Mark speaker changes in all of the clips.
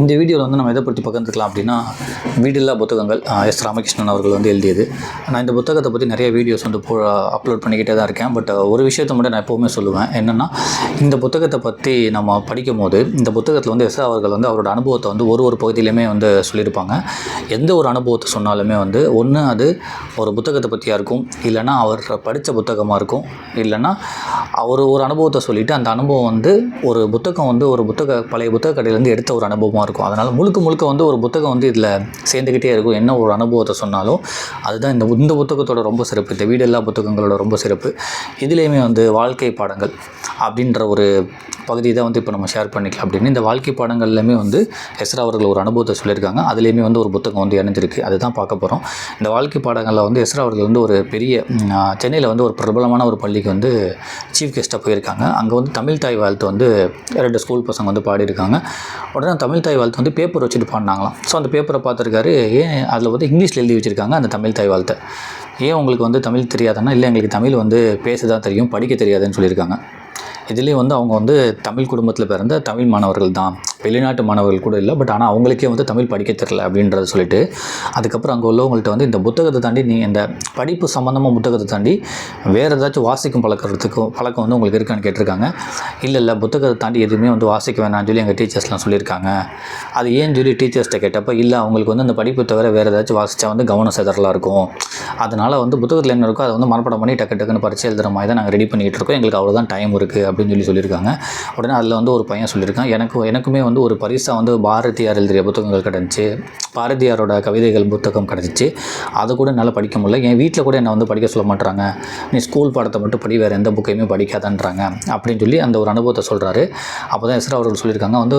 Speaker 1: இந்த வீடியோவில் வந்து நம்ம எதை பற்றி பகிர்ந்துக்கலாம் அப்படின்னா வீடில்லா புத்தகங்கள் எஸ் ராமகிருஷ்ணன் அவர்கள் வந்து எழுதியது. நான் இந்த புத்தகத்தை பற்றி நிறைய வீடியோஸ் வந்து போ அப்லோட் பண்ணிக்கிட்டே தான் இருக்கேன். பட் ஒரு விஷயத்தை மட்டும் நான் எப்போவுமே சொல்லுவேன். என்னென்னா இந்த புத்தகத்தை பற்றி நம்ம படிக்கும் போது இந்த புத்தகத்தில் வந்து எஸ் அவர்கள் வந்து அவரோட அனுபவத்தை வந்து ஒரு ஒரு பகுதியிலையுமே வந்து சொல்லியிருப்பாங்க. எந்த ஒரு அனுபவத்தை சொன்னாலுமே வந்து ஒன்று அது ஒரு புத்தகத்தை பற்றியாக இருக்கும் இல்லைன்னா அவர் படித்த புத்தகமாக இருக்கும் இல்லைன்னா அவர் ஒரு அனுபவத்தை சொல்லிவிட்டு அந்த அனுபவம் வந்து ஒரு புத்தகம் வந்து ஒரு புத்தக பழைய புத்தக கடையிலேருந்து எடுத்த ஒரு அனுபவம் அனுபவமாக இருக்கும். அதனால் முழுக்க முழுக்க வந்து ஒரு புத்தகம் வந்து இதில் சேர்ந்துக்கிட்டே இருக்கும். என்ன ஒரு அனுபவத்தை சொன்னாலும் அதுதான் இந்த இந்த புத்தகத்தோட ரொம்ப சிறப்பு. இந்த வீடு எல்லா புத்தகங்களோட ரொம்ப சிறப்பு. இதுலேயுமே வந்து வாழ்க்கை பாடங்கள். அப்படின்ற ஒரு பகுதி தான் வந்து இப்போ நம்ம ஷேர் பண்ணிக்கலாம் அப்படின்னு. இந்த வாழ்க்கை பாடங்கள்லையுமே வந்து எஸ்ரா அவர்கள் ஒரு அனுபவத்தை சொல்லியிருக்காங்க. அதுலேயுமே வந்து ஒரு புத்தகம் வந்து இணைஞ்சிருக்கு. அதுதான் பார்க்க போகிறோம் இந்த வாழ்க்கை பாடங்களில் வந்து எஸ்ரா அவர்கள் வந்து ஒரு பெரிய சென்னையில் வந்து ஒரு பிரபலமான ஒரு பள்ளிக்கு வந்து சீஃப் கெஸ்ட்டாக போயிருக்காங்க. அங்கே வந்து தமிழ் தாய் வாழ்த்து வந்து ரெண்டு ஸ்கூல் பசங்க வந்து பாடியிருக்காங்க. உடனே தமிழ் தாய் வாழ்த்து வந்து பேப்பர் வச்சுட்டு பாடினாங்களாம். ஸோ அந்த பேப்பரை பார்த்துருக்காரு ஏன் அதில் வந்து இங்கிலீஷில் எழுதி வச்சுருக்காங்க அந்த தமிழ் தாய் வாழ்த்தை? ஏன் உங்களுக்கு வந்து தமிழ் தெரியாதுன்னா இல்லை எங்களுக்கு தமிழ் வந்து பேச தான் தெரியும் படிக்க தெரியாதுன்னு சொல்லியிருக்காங்க. இதுலேயும் வந்து அவங்க வந்து தமிழ் குடும்பத்தில் பிறந்த தமிழ் மாணவர்கள் தான் வெளிநாட்டு மாணவர்கள் கூட இல்லை பட் ஆனால் அவங்களுக்கே வந்து தமிழ் படிக்க தெரில அப்படின்றத சொல்லிட்டு அதுக்கப்புறம் அங்கே உள்ளவங்கள்ட்ட வந்து இந்த புத்தகத்தை தாண்டி நீ இந்த படிப்பு சம்மந்தமாக புத்தகத்தை தாண்டி வேறு ஏதாச்சும் வாசிக்கும் பழக்கிறதுக்கும் பழக்கம் வந்து உங்களுக்கு இருக்கான்னு கேட்டிருக்காங்க. இல்லை இல்லை புத்தகத்தை தாண்டி எதுவுமே வந்து வாசிக்க வேணாம்னு சொல்லி எங்கள் டீச்சர்ஸ்லாம் சொல்லியிருக்காங்க. அது ஏன்னு சொல்லி டீச்சர்ஸ்கிட்ட கேட்டப்போ இல்லை அவங்களுக்கு வந்து அந்த படிப்பு தவிர வேறு ஏதாச்சும் வாசித்தா வந்து கவனம் சிதறலாக இருக்கும். அதனால் வந்து புத்தகத்தில் என்ன இருக்கோ அதை வந்து மனப்படம் பண்ணி டக்கு டக்குன்னு பரிச்சு எழுதுகிற மாதிரி தான் நாங்கள் ரெடி பண்ணிகிட்டு இருக்கோம். எங்களுக்கு அவ்வளோதான் டைம் இருக்குது அப்படின்னு சொல்லி சொல்லியிருக்காங்க. உடனே அதில் வந்து ஒரு பையன் சொல்லியிருக்கான். எனக்கு எனக்குமே வந்து ஒரு பரிசாக வந்து பாரதியார் எழுதிய புத்தகங்கள் கிடந்துச்சு. பாரதியாரோட கவிதைகள் புத்தகம் கிடச்சிச்சு அதை கூட என்னால் படிக்க முடியல. என் வீட்டில் கூட என்னை வந்து படிக்க சொல்ல மாட்றாங்க. நீ ஸ்கூல் பாடத்தை மட்டும் படி வேறு எந்த புக்கையுமே படிக்காதன்றாங்க. அப்படின்னு சொல்லி அந்த ஒரு அனுபவத்தை சொல்கிறாரு அப்போ தான் எஸ்ரா அவர்கள் சொல்லியிருக்காங்க. வந்து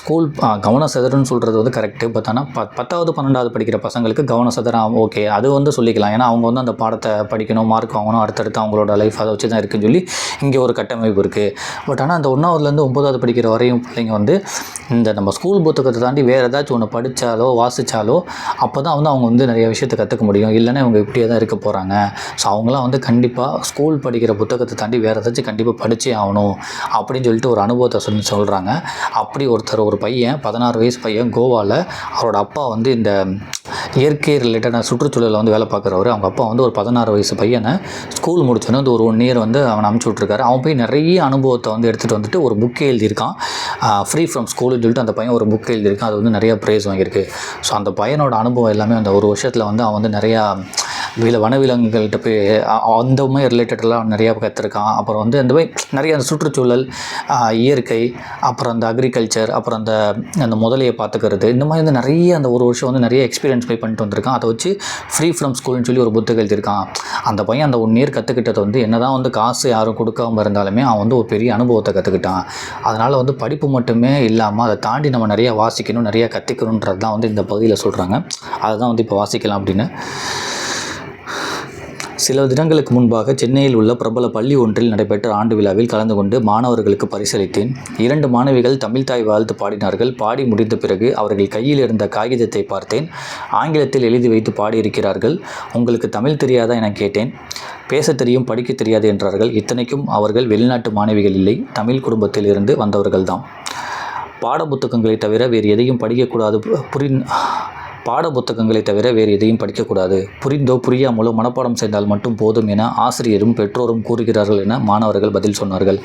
Speaker 1: ஸ்கூல் கவன கவனம் சொல்கிறது வந்து கரெக்டு பட் ஆனால் ப பத்தாவது பன்னெண்டாவது படிக்கிற பசங்களுக்கு கவனம் சதுரம் ஓகே அது வந்து சொல்லிக்கலாம். ஏன்னா அவங்க வந்து அந்த பாடத்தை படிக்கணும் மார்க் வாங்கணும் அடுத்தடுத்து அவங்களோட லைஃப் அதை வச்சு தான் இருக்குன்னு சொல்லி இங்கே ஒரு கட்டமைப்பு இருக்குது பட் ஆனால் அந்த ஒன்றாவதுலேருந்து ஒன்பதாவது படிக்கிற வரையும் பிள்ளைங்க வந்து இந்த நம்ம ஸ்கூல் புத்தகத்தை தாண்டி வேறு ஏதாச்சும் ஒன்று படித்தாலோ வாசித்தாலோ அப்போ தான் வந்து அவங்க வந்து நிறைய விஷயத்தை கற்றுக்க முடியும். இல்லைன்னா இவங்க இப்படியே தான் இருக்க போகிறாங்க ஸோ அவங்களாம் வந்து கண்டிப்பாக ஸ்கூல் படிக்கிற புத்தகத்தை தாண்டி வேறு ஏதாச்சும் கண்டிப்பாக படித்தே ஆகணும் அப்படின்னு சொல்லிட்டு ஒரு அனுபவத்தை சொல்லி சொல்கிறாங்க அப்படி ஒருத்தர் ஒரு பையன் பதினாறு வயசு பையன் கோவாவில் அவரோட அப்பா வந்து இந்த இயற்கை ரிலேட்டடான சுற்றுச்சூழலில் வந்து வேலை பார்க்குறவர். அவங்க அப்பா வந்து ஒரு பதினாறு வயசு பையனை ஸ்கூல் முடிச்சோன்னே வந்து ஒரு ஒன் இயர் வந்து அவனை அனுப்பிச்சி விட்ருக்காரு அவன் போய் நிறைய அனுபவத்தை வந்து எடுத்துகிட்டு வந்துட்டு ஒரு புக்கே எழுதியிருக்கான். ஃப்ரீ ஃப்ரம் ஸ்கூலுன்னு சொல்லிட்டு அந்த பையன் ஒரு புக் எழுதியிருக்கான். அது வந்து நிறையா ப்ரைஸ் வாங்கியிருக்கு. ஸோ அந்த பையனோட அனுபவம் எல்லாமே அந்த ஒரு வருஷத்தில் வந்து அவன் வந்து நிறையா வில வனவிலங்குகள்கிட்ட போய் அந்த மாதிரி ரிலேட்டடெல்லாம் நிறையா கற்றுருக்கான் அப்புறம் வந்து அந்த மாதிரி நிறைய அந்த சுற்றுச்சூழல் இயற்கை அப்புறம் அந்த அக்ரிகல்ச்சர் அப்புறம் அந்த அந்த முதலையை பார்த்துக்கிறது இந்த மாதிரி வந்து நிறைய அந்த ஒரு வருஷம் வந்து நிறைய எக்ஸ்பீரியன்ஸ் போய் பண்ணிட்டு வந்திருக்கான். அதை வச்சு ஃப்ரீ ஃப்ரம் ஸ்கூல்னு சொல்லி ஒரு புத்தகம் எழுதியிருக்கான். அந்த பையன் அந்த ஒன் இயர் கற்றுக்கிட்டது வந்து என்னதான் வந்து காசு யாரும் கொடுக்காம இருந்தாலுமே அவன் வந்து ஒரு பெரிய அனுபவத்தை கற்றுக்கிட்டான் அதனால் வந்து படிப்பு மட்டுமே இல்லாமல் அதை தாண்டி நம்ம நிறைய வாசிக்கணும் நிறையா கற்றுக்கணுன்றது தான் வந்து இந்த பகுதியில் சொல்கிறாங்க அதுதான் வந்து இப்போ வாசிக்கலாம் அப்படின்னு சில தினங்களுக்கு முன்பாக சென்னையில் உள்ள பிரபல பள்ளி ஒன்றில் நடைபெற்ற ஆண்டு விழாவில் கலந்து கொண்டு மாணவர்களுக்கு பரிசளித்தேன். இரண்டு மாணவிகள் தமிழ் தாய் வாழ்த்து பாடினார்கள். பாடி முடிந்த பிறகு அவர்கள் கையில் இருந்த காகிதத்தை பார்த்தேன். ஆங்கிலத்தில் எழுதி வைத்து பாடியிருக்கிறார்கள். உங்களுக்கு தமிழ் தெரியாதா? என கேட்டேன். பேச தெரியும் படிக்க தெரியாது என்றார்கள். இத்தனைக்கும் அவர்கள் வெளிநாட்டு மாணவிகள் இல்லை தமிழ் குடும்பத்தில் இருந்து வந்தவர்கள்தான் பாட புத்தகங்களை தவிர வேறு எதையும் படிக்கக்கூடாது புரி பாட புத்தகங்களை தவிர வேறு எதையும் படிக்கக்கூடாது. புரிந்தோ புரியாமலோ மனப்பாடம் செய்தால் மட்டும் போதும் என ஆசிரியரும் பெற்றோரும் கூறுகிறார்கள் என மாணவர்கள் பதில் சொன்னார்கள்.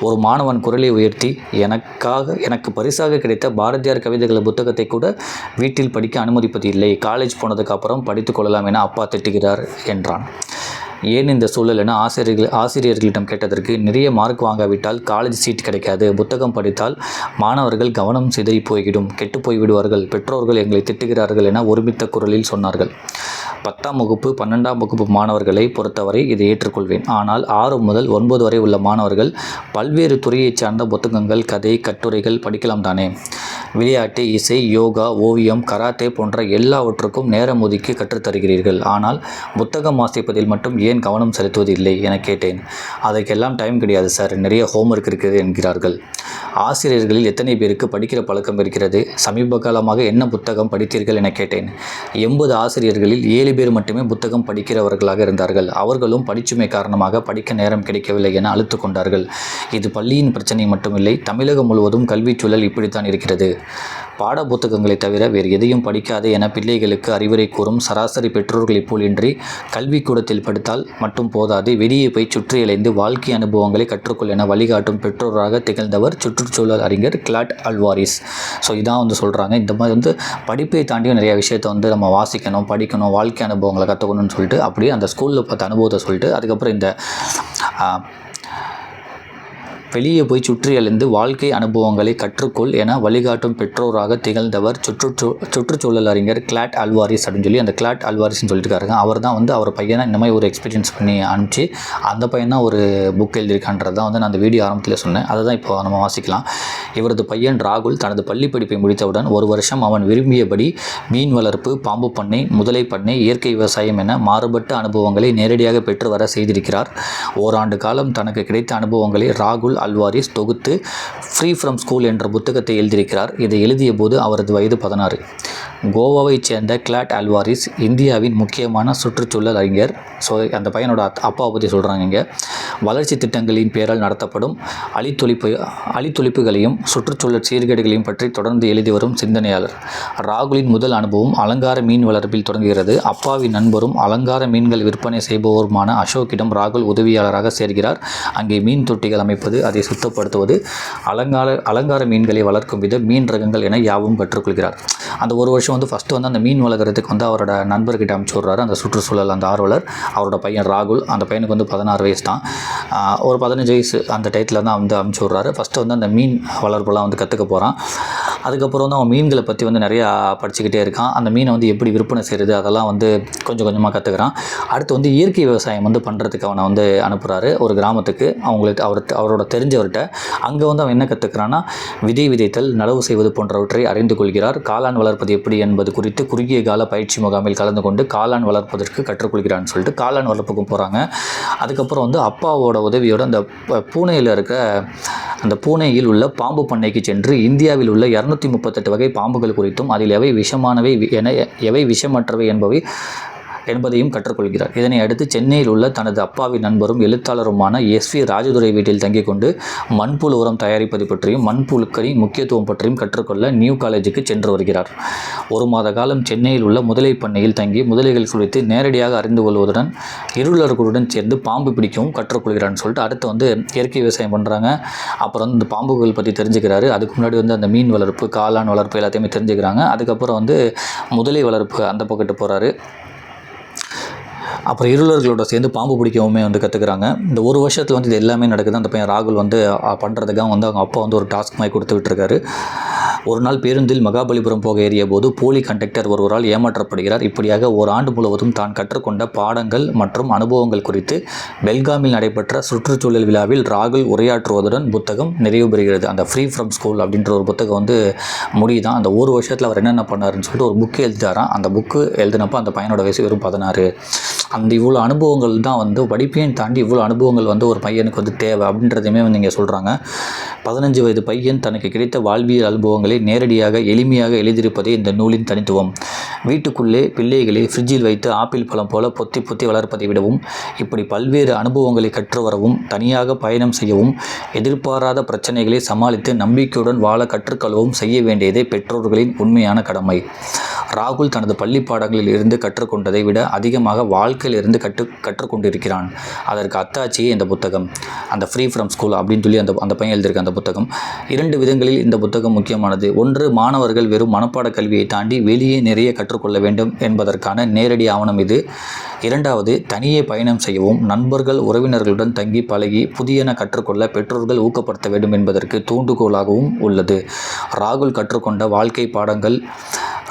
Speaker 1: ஒரு மாணவன் குரலை உயர்த்தி எனக்காக எனக்கு பரிசாக கிடைத்த பாரதியார் கவிதைகள் புத்தகத்தை கூட வீட்டில் படிக்க அனுமதிப்பது இல்லை. காலேஜ் போனதுக்கு அப்புறம் படித்துக் கொள்ளலாம் என அப்பா திட்டுகிறார் என்றான். ஏன் இந்த சூழல் என ஆசிரியர்கள் ஆசிரியர்களிடம் கேட்டதற்கு நிறைய மார்க் வாங்காவிட்டால் காலேஜ் சீட் கிடைக்காது. புத்தகம் படித்தால் மாணவர்கள் கவனம் சிதறி போய்விடும். கெட்டு போய்விடுவார்கள். பெற்றோர்கள் எங்களை திட்டுகிறார்கள் என ஒருமித்த குரலில் சொன்னார்கள். பத்தாம் வகுப்பு பன்னெண்டாம் வகுப்பு மாணவர்களை பொறுத்தவரை இதை ஏற்றுக்கொள்வேன். ஆனால் ஆறு முதல் ஒன்பது வரை உள்ள மாணவர்கள் பல்வேறு துறையைச் சார்ந்த புத்தகங்கள் கதை கட்டுரைகள் படிக்கலாம் தானே. விளையாட்டு இசை யோகா ஓவியம் கராத்தே போன்ற எல்லாவற்றுக்கும் நேரம் ஒதுக்கி கற்றுத்தருகிறீர்கள். ஆனால் புத்தகம் வாசிப்பதில் மட்டும் ஏன் கவனம் செலுத்துவது இல்லை என கேட்டேன். அதற்கெல்லாம் டைம் கிடையாது சார் நிறைய ஹோம்ஒர்க் இருக்குது என்கிறார்கள். ஆசிரியர்களில் எத்தனை பேருக்கு படிக்கிற பழக்கம் இருக்கிறது? சமீப காலமாக என்ன புத்தகம் படித்தீர்கள் என கேட்டேன். எண்பது ஆசிரியர்களில் ஏழு பேர் மட்டுமே புத்தகம் படிக்கிறவர்களாக இருந்தார்கள். அவர்களும் படிச்சுமை காரணமாக படிக்க நேரம் கிடைக்கவில்லை என அழுத்து கொண்டார்கள். இது பள்ளியின் பிரச்சனை மட்டுமில்லை தமிழகம் முழுவதும் கல்விச் சூழல் இப்படித்தான் இருக்கிறது. பாட புத்தகங்களை தவிர வேறு எதையும் படிக்காதே என பிள்ளைகளுக்கு அறிவுரை கூறும் சராசரி பெற்றோர்களைப் போலின்றி கல்விக்கூடத்தில் படித்தால் மட்டும் போதாது. வெளியே போய் சுற்றியலைந்து வாழ்க்கை அனுபவங்களை கற்றுக்கொள் என வழிகாட்டும் பெற்றோராக திகழ்ந்தவர் சுற்றுச்சூழல் அறிஞர் கிளாட் அல்வாரிஸ். ஸோ இதான் வந்து சொல்கிறாங்க இந்த மாதிரி வந்து படிப்பை தாண்டியும் நிறைய விஷயத்தை வந்து நம்ம வாசிக்கணும் படிக்கணும் வாழ்க்கை அனுபவங்களை கற்றுக்கணும்னு சொல்லிட்டு அப்படியே அந்த ஸ்கூலில் பார்த்த அனுபவத்தை சொல்லிட்டு அதுக்கப்புறம் இந்த வெளியே போய் சுற்றி வாழ்க்கை அனுபவங்களை கற்றுக்கொள் என வழிகாட்டும் பெற்றோராக திகழ்ந்தவர் சுற்றுச்சூ சுற்றுச்சூழல் அறிஞர் கிளாட் அல்வாரிஸ் அப்படின்னு சொல்லி அந்த கிளாட் அல்வாரிஸ்னு சொல்லிட்டு இருக்காருங்க. அவர் தான் வந்து அவர் பையனை இந்த மாதிரி ஒரு எக்ஸ்பீரியன்ஸ் பண்ணி அனுப்பிச்சு அந்த பையன் தான் ஒரு புக் எழுதியிருக்கான்றது தான் வந்து நான் அந்த வீடியோ ஆரம்பத்தில் சொன்னேன். அதை தான் இப்போ நம்ம வாசிக்கலாம். இவரது பையன் ராகுல் தனது பள்ளி படிப்பை முடித்தவுடன் ஒரு வருஷம் அவன் விரும்பியபடி மீன் வளர்ப்பு பாம்பு பண்ணை முதலை பண்ணை இயற்கை விவசாயம் என மாறுபட்ட அனுபவங்களை நேரடியாக பெற்று வர செய்திருக்கிறார். ஓராண்டு காலம் தனக்கு கிடைத்த அனுபவங்களை ராகுல் அல்வாரிஸ் தொகுத்து ஃப்ரீ ஃப்ரம் ஸ்கூல் என்ற புத்தகத்தை எழுதியிருக்கிறார். இதை எழுதிய போது அவரது வயது பதினாறு. கோவாவைச் சேர்ந்த கிளாட் அல்வாரிஸ் இந்தியாவின் முக்கியமான சுற்றுச்சூழல் அறிஞர். ஸோ அந்த பையனோட அப்பாவை பற்றி சொல்கிறாங்க இங்கே. வளர்ச்சி திட்டங்களின் பேரால் நடத்தப்படும் அழித்தொழிப்பு அழித்தொழிப்புகளையும் சுற்றுச்சூழல் சீர்கேடுகளையும் பற்றி தொடர்ந்து எழுதி வரும் சிந்தனையாளர். ராகுலின் முதல் அனுபவம் அலங்கார மீன் வளர்ப்பில் தொடங்குகிறது. அப்பாவின் நண்பரும் அலங்கார மீன்கள் விற்பனை செய்பவருமான அசோக்கிடம் ராகுல் உதவியாளராக சேர்கிறார். அங்கே மீன் தொட்டிகள் அமைப்பது அதை சுத்தப்படுத்துவது அலங்கார அலங்கார மீன்களை வளர்க்கும் வித மீன் ரகங்கள் என யாவும் கற்றுக்கொள்கிறார். அந்த ஒரு வருஷம் வந்து ஃபஸ்ட்டு வந்து அந்த மீன் வளர்க்குறதுக்கு வந்து அவரோட நண்பர்கிட்ட அனுப்பிச்சி விட்றாரு. அந்த சுற்றுச்சூழல் அந்த ஆர்வலர் அவரோட பையன் ராகுல். அந்த பையனுக்கு வந்து பதினாறு வயசு தான். ஒரு பதினஞ்சு வயசு அந்த டயத்தில் தான் வந்து அனுப்பிச்சி விட்றாரு. ஃபஸ்ட்டு வந்து அந்த மீன் வளர்ப்பெல்லாம் வந்து கற்றுக்க போகிறான் அதுக்கப்புறம் வந்து அவன் மீன்களை பற்றி வந்து நிறையா படிச்சுக்கிட்டே இருக்கான். அந்த மீனை வந்து எப்படி விற்பனை செய்கிறது அதெல்லாம் வந்து கொஞ்சம் கொஞ்சமாக கற்றுக்கிறான் அடுத்து வந்து இயற்கை விவசாயம் வந்து பண்ணுறதுக்கு அவனை வந்து அனுப்புகிறாரு ஒரு கிராமத்துக்கு. அவங்களுக்கு அவர் அவரோட தெரிஞ்சவர்கிட்ட. அங்கே வந்து அவன் என்ன கற்றுக்கிறான்னா விதை விதைத்தல் நடவு செய்வது போன்றவற்றை அறிந்து கொள்கிறார். காளான் வளர்ப்பது எப்படி என்பது குறித்து குறுகிய கால பயிற்சி முகாமில் கலந்து கொண்டு காளான் வளர்ப்பதற்கு கற்றுக்கொள்கிறான்னு சொல்லிட்டு காளான் வளர்ப்புக்கும் போகிறாங்க அதுக்கப்புறம் வந்து அப்பாவோட உதவியோட அந்த ப- பூனையில் இருக்க அந்த பூனையில் உள்ள பாம்பு பண்ணைக்கு சென்று இந்தியாவில் உள்ள இரநூத்தி முப்பத்தெட்டு வகை பாம்புகள் குறித்தும் அதில் எவை விஷமானவை வி- என எவை விஷமற்றவை என்பவை என்பதையும் கற்றுக்கொள்கிறார். இதனை அடுத்து சென்னையில் உள்ள தனது அப்பாவின் நண்பரும் எழுத்தாளருமான எஸ் வி ராஜதுரை வீட்டில் தங்கிக் கொண்டு மண்புழு உரம் தயாரிப்பது பற்றியும் மண்புழுக்களின் முக்கியத்துவம் பற்றியும் கற்றுக்கொள்ள நியூ காலேஜுக்கு சென்று வருகிறார். ஒரு மாத காலம் சென்னையில் உள்ள முதலை பண்ணையில் தங்கி முதலைகள் குறித்து நேரடியாக அறிந்து கொள்வதுடன் இருளர்களுடன் சேர்ந்து பாம்பு பிடிக்கவும் கற்றுக்கொள்கிறான்னு சொல்லிட்டு அடுத்து வந்து இயற்கை விவசாயம் பண்ணுறாங்க அப்புறம் வந்து இந்த பாம்புகள் பற்றி தெரிஞ்சுக்கிறாரு. அதுக்கு முன்னாடி வந்து அந்த மீன் வளர்ப்பு காளான் வளர்ப்பு எல்லாத்தையுமே தெரிஞ்சுக்கிறாங்க. அதுக்கப்புறம் வந்து முதலை வளர்ப்பு அந்த பக்கத்து போகிறாரு அப்புறம் இருளர்களோட சேர்ந்து பாம்பு பிடிக்கவுமே வந்து கற்றுக்குறாங்க இந்த ஒரு வருஷத்தில் வந்து இது எல்லாமே நடக்குது. அந்த பையன் ராகுல் வந்து பண்ணுறதுக்காக வந்து அவங்க அப்பா வந்து ஒரு டாஸ்க் மாதிரி கொடுத்து ஒரு நாள் பேருந்தில் மகாபலிபுரம் போக ஏறிய போது போலி கண்டக்டர் ஒருவரால் ஏமாற்றப்படுகிறார். இப்படியாக ஒரு ஆண்டு முழுவதும் தான் கற்றுக்கொண்ட பாடங்கள் மற்றும் அனுபவங்கள் குறித்து பெல்காமில் நடைபெற்ற சுற்றுச்சூழல் விழாவில் ராகுல் உரையாற்றுவதுடன் புத்தகம் நிறைவு பெறுகிறது. அந்த ஃப்ரீ ஃப்ரம் ஸ்கூல் அப்படின்ற ஒரு புத்தகம் வந்து முடியுதான். அந்த ஒரு வருஷத்தில் அவர் என்னென்ன பண்ணாருன்னு சொல்லிட்டு ஒரு புக்கு எழுதிட்டாராம். அந்த புக்கு எழுதினப்போ அந்த பையனோட வயசு வெறும் பதினாறு. அந்த இவ்வளோ அனுபவங்கள் தான் வந்து படிப்பையும் தாண்டி இவ்வளோ அனுபவங்கள் வந்து ஒரு பையனுக்கு வந்து தேவை அப்படின்றதையுமே வந்து இங்கே சொல்கிறாங்க பதினஞ்சு வயது பையன் தனக்கு கிடைத்த வாழ்வியல் அனுபவங்களை நேரடியாக எளிமையாக எழுதியிருப்பதே இந்த நூலின் தனித்துவம். வீட்டுக்குள்ளே பிள்ளைகளை ஃப்ரிட்ஜில் வைத்து ஆப்பிள் பழம் போல பொத்தி பொத்தி வளர்ப்பதை விடவும் இப்படி பல்வேறு அனுபவங்களை கற்று வரவும் தனியாக பயணம் செய்யவும் எதிர்பாராத பிரச்சனைகளை சமாளித்து நம்பிக்கையுடன் வாழ கற்றுக்கொள்ளவும் செய்ய வேண்டியதே பெற்றோர்களின் உண்மையான கடமை. ராகுல் தனது பள்ளி பாடங்களில் இருந்து கற்றுக்கொண்டதை விட அதிகமாக வாழ்க்கையில் இருந்து கற்று கற்றுக்கொண்டிருக்கிறான். அதற்கு அத்தாட்சியே இந்த புத்தகம். அந்த ஃப்ரீ ஃப்ரம் ஸ்கூல் அப்படின்னு சொல்லி அந்த அந்த பையன் எழுதியிருக்க அந்த புத்தகம். இரண்டு விதங்களில் இந்த புத்தகம் முக்கியமானது. ஒன்று மாணவர்கள் வெறும் மனப்பாட கல்வியை தாண்டி வெளியே நிறைய பெற்றுக்கொள்ள வேண்டும் என்பதற்கான நேரடி ஆவணம் இது. இரண்டாவது தனியே பயணம் செய்யவும் நண்பர்கள் உறவினர்களுடன் தங்கி பழகி புதியன கற்றுக்கொள்ள பெற்றோர்கள் ஊக்கப்படுத்த வேண்டும் என்பதற்கு தூண்டுகோலாகவும் உள்ளது. ராகுல் கற்றுக்கொண்ட வாழ்க்கை பாடங்கள்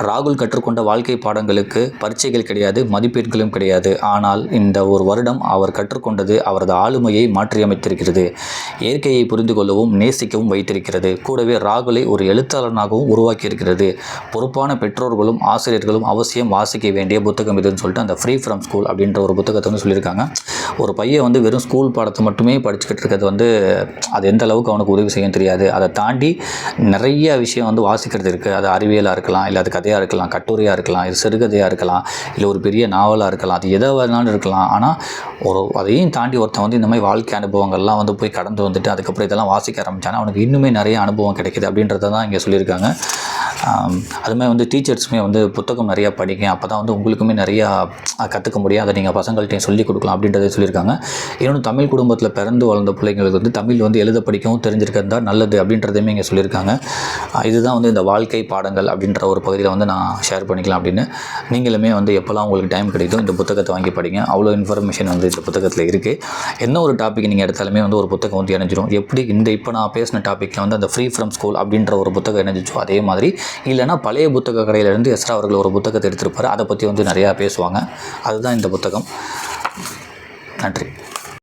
Speaker 1: ராகுல் கற்றுக்கொண்ட வாழ்க்கை பாடங்களுக்கு பரீட்சைகள் கிடையாது மதிப்பெண்களும் கிடையாது. ஆனால் இந்த ஒரு வருடம் அவர் கற்றுக்கொண்டது அவரது ஆளுமையை மாற்றியமைத்திருக்கிறது. இயற்கையை புரிந்து கொள்ளவும் நேசிக்கவும் வைத்திருக்கிறது. கூடவே ராகுலை ஒரு எழுத்தாளனாகவும் உருவாக்கியிருக்கிறது. பொறுப்பான பெற்றோர்களும் ஆசிரியர்களும் அவசியம் வாசிக்க வேண்டிய புத்தகம் இதுன்னு சொல்லிட்டு அந்த ஃப்ரீ ஃப்ரம் ஸ்கூல் அப்படின்ற ஒரு புத்தகத்தை வந்து சொல்லியிருக்காங்க. ஒரு பையன் வந்து வெறும் ஸ்கூல் பாடத்தை மட்டுமே படிச்சுக்கிட்டு இருக்கிறது வந்து அது எந்த அளவுக்கு அவனுக்கு உதவி செய்யும் தெரியாது. அதை தாண்டி நிறைய விஷயம் வந்து வாசிக்கிறது இருக்குது அது அறிவியலாக இருக்கலாம் இல்லை அது கதையாக இருக்கலாம் கட்டுரையாக இருக்கலாம் இது சிறுகதையாக இருக்கலாம் இல்லை ஒரு பெரிய நாவலாக இருக்கலாம் அது எதை வேணாலும் இருக்கலாம். ஆனால் ஒரு அதையும் தாண்டி ஒருத்தன் வந்து இந்த மாதிரி வாழ்க்கை அனுபவங்கள்லாம் வந்து போய் கடந்து வந்துட்டு அதுக்கப்புறம் இதெல்லாம் வாசிக்க ஆரம்பிச்சானா அவனுக்கு இன்னுமே நிறைய அனுபவம் கிடைக்குது அப்படின்றத தான் இங்கே சொல்லியிருக்காங்க. அதுமாதிரி வந்து டீச்சர்ஸுமே வந்து புத்தகம் நிறையா படிங்க அப்போ தான் வந்து உங்களுக்குமே நிறையா கற்றுக்க முடியும். அதை நீங்கள் பசங்கள்ட்டையும் சொல்லிக் கொடுக்கலாம் அப்படின்றத சொல்லியிருக்காங்க. இன்னொன்று தமிழ் குடும்பத்தில் பிறந்து வளர்ந்த பிள்ளைங்களுக்கு வந்து தமிழ் வந்து எழுத படிக்கவும் தெரிஞ்சிருக்கிறது தான் நல்லது அப்படின்றதையுமே இங்கே சொல்லியிருக்காங்க. இதுதான் வந்து இந்த வாழ்க்கை பாடங்கள் அப்படின்ற ஒரு பகுதியில் வந்து நான் ஷேர் பண்ணிக்கலாம் அப்படின்னு. நீங்களுமே வந்து எப்போல்லாம் உங்களுக்கு டைம் கிடைக்கும் இந்த புத்தகத்தை வாங்கி படிங்க. அவ்வளோ இன்ஃபர்மேஷன் வந்து இந்த புத்தகத்தில் இருக்குது என்ன ஒரு டாபிக் நீங்கள் எடுத்தாலுமே வந்து ஒரு புத்தகம் வந்து இணைஞ்சிரும். எப்படி இந்த இப்போ நான் பேசின டாப்பிக்கில் வந்து அந்த ஃப்ரீ ஃப்ரம் ஸ்கூல் அப்படின்ற ஒரு புத்தகம் இணைஞ்சிச்சோ அதே மாதிரி இல்லைன்னா பழைய புத்தக கடையிலேருந்து எஸ்ரா அவர்கள் ஒரு புத்தகத்தை எடுத்திருப்பார். அதை பற்றி வந்து நிறையா பேசுவாங்க. அதுதான் இந்த புத்தகம். நன்றி.